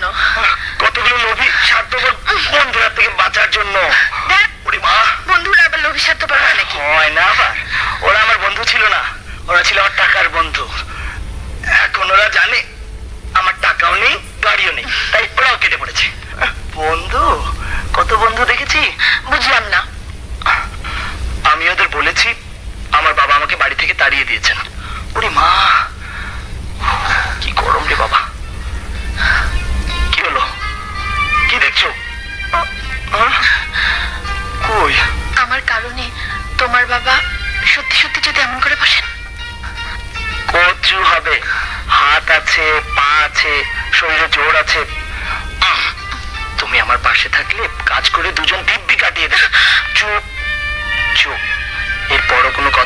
কেন কতগুলো লোভী স্বার্থপর বন্ধুরা থেকে বাঁচার জন্য। বন্ধুরা আবার লোভী স্বার্থপর হয় নাকি? হয় না আবার। ওরা আমার বন্ধু ছিল না। ওরা ছিল আমার টাকার বন্ধু। এখন ওরা জানে আমার টাকাও নেই গাড়িও নেই। তাই ওরাও কেটে পড়েছে। বন্ধু কত বন্ধু দেখেছি? বুঝলাম না। কই? আমার কারণে তোমার বাবা সত্যি সত্যি যদি এমন করে বসেন। কচু হবে। হাত আছে পা আছে শরীরে জোর আছে। তুমি আমার পাশে থাকলে কাজ করে দুজন দিব্যি কাটিয়ে দেবে। চুপ চুপ। এরপরও কোনো কথা